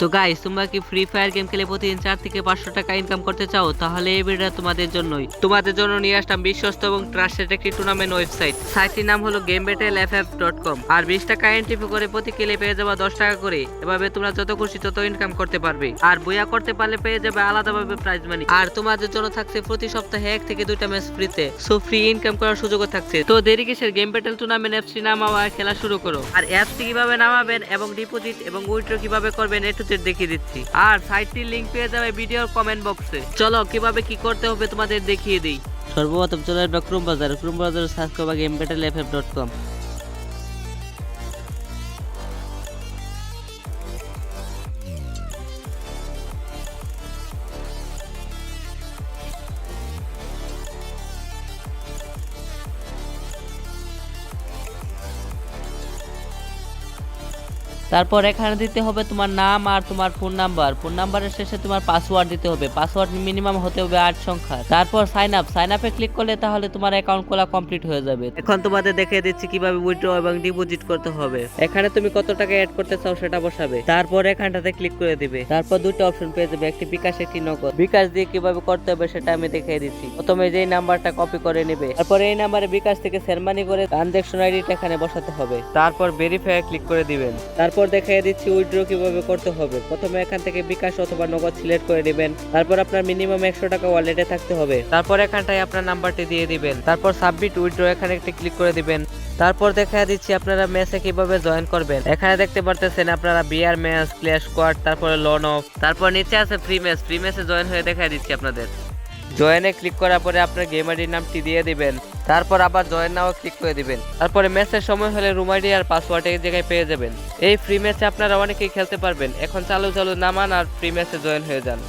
তো গাইস তোমরা কি ফ্রি ফায়ার গেম খেলে প্রতিদিন চার থেকে পাঁচশো টাকা ইনকাম করতে চাও? তাহলে এই ভিডিওটা তোমাদের জন্যই। তোমাদের জন্য নিয়ে আসলাম বিশ্বস্ত এবং ট্রাস্টেড একটি টুর্নামেন্ট ওয়েবসাইট সাইটটির নাম হলো game battle F F dot com আর বিশ টাকা এন্ট্রি ফি করে প্রতি কিলে পেয়ে যাবে দশ টাকা করে। এভাবে তোমরা যত খুশি তত ইনকাম করতে পারবে। আর বইয়া করতে পারলে পেয়ে যাবে আলাদাভাবে প্রাইজ মানি আর তোমাদের জন্য থাকছে প্রতি সপ্তাহে এক থেকে দুইটা ম্যাচ ফ্রিতে সো ফ্রি ইনকাম করার সুযোগও থাকছে। তো দেরি কিসের? গেম ব্যাটেল টুর্নামেন্ট অ্যাপসটি নামাও আর খেলা শুরু করো। আর অ্যাপসটি কীভাবে নামাবেন এবং ডিপোজিট এবং উইথড্র কীভাবে করবেন, এ টু দেখিয়ে দিচ্ছি। আর সাইটটির লিঙ্ক পেয়ে যাবে ভিডিওর কমেন্ট বক্সে চলো, কীভাবে কি করতে হবে তোমাদের দেখিয়ে দিই। সর্বপ্রথম চলে আসবে ক্রোম বাজার ক্রোম বাজার সার্চ করবা game battle F F dot com তারপর এখানে দিতে হবে তোমার নাম আর তোমার ফোন নাম্বার। ফোন নাম্বারের শেষে তোমার পাসওয়ার্ড দিতে হবে। পাসওয়ার্ড মিনিমাম হতে হবে আট সংখ্যা তারপর সাইন আপ সাইন আপে ক্লিক করলে তাহলে তোমার অ্যাকাউন্ট খোলা কমপ্লিট হয়ে যাবে। এখন তোমাদের দেখিয়ে দিচ্ছি কীভাবে উইথড্র এবং ডিপোজিট করতে হবে। এখানে তুমি কত টাকা অ্যাড করতে চাও সেটা বসাবে। তারপর এখানটাতে ক্লিক করে দিবে। তারপর দুটো অপশন পেয়ে যাবে। একটি বিকাশ, একটি নগদ। বিকাশ দিয়ে কীভাবে করতে হবে সেটা আমি দেখিয়ে দিচ্ছি। প্রথমে যেই নাম্বারটা কপি করে নেবে। তারপর এই নাম্বারে বিকাশ থেকে সেরমানি করে ট্রানজেকশন আইডিটা এখানে বসাতে হবে। তারপর ভেরিফাই ক্লিক করে দিবেন। তারপর দেখিয়ে দিচ্ছি উইথড্র কীভাবে করতে হবে? প্রথমে এখান থেকে বিকাশ অথবা নগদ সিলেক্ট করে দিবেন তারপর আপনার মিনিমাম একশো টাকা ওয়ালেটে থাকতে হবে। তারপর এখানটায় আপনার নাম্বারটি দিয়ে দিবেন। তারপর সাবমিট উইথড্র এখানে একটি ক্লিক করে দিবেন। তারপর দেখা দিচ্ছি আপনারা ম্যাচে কীভাবে জয়েন করবেন। এখানে দেখতে পারতেছেন আপনারা বিআর ম্যাচ ক্লিয়ার স্কোয়াড তারপরে লন অফ তারপর নিচে আছে ফ্রি ম্যাচ ফ্রি ম্যাচে জয়েন হয়ে দেখা দিচ্ছি আপনাদের। জয়েনে ক্লিক করার পরে আপনার গেম আইডির নামটি দিয়ে দিবেন। তারপর আবার জয়েন নাও ক্লিক করে দিবেন। তারপরে ম্যাচের সময় হলে রুম আইডি আর পাসওয়ার্ড এই জায়গায় পেয়ে যাবেন। এই ফ্রি ম্যাচে আপনারা অনেকেই খেলতে পারবেন। এখন চালু চালু নামান আর ফ্রি ম্যাচে জয়েন হয়ে যান।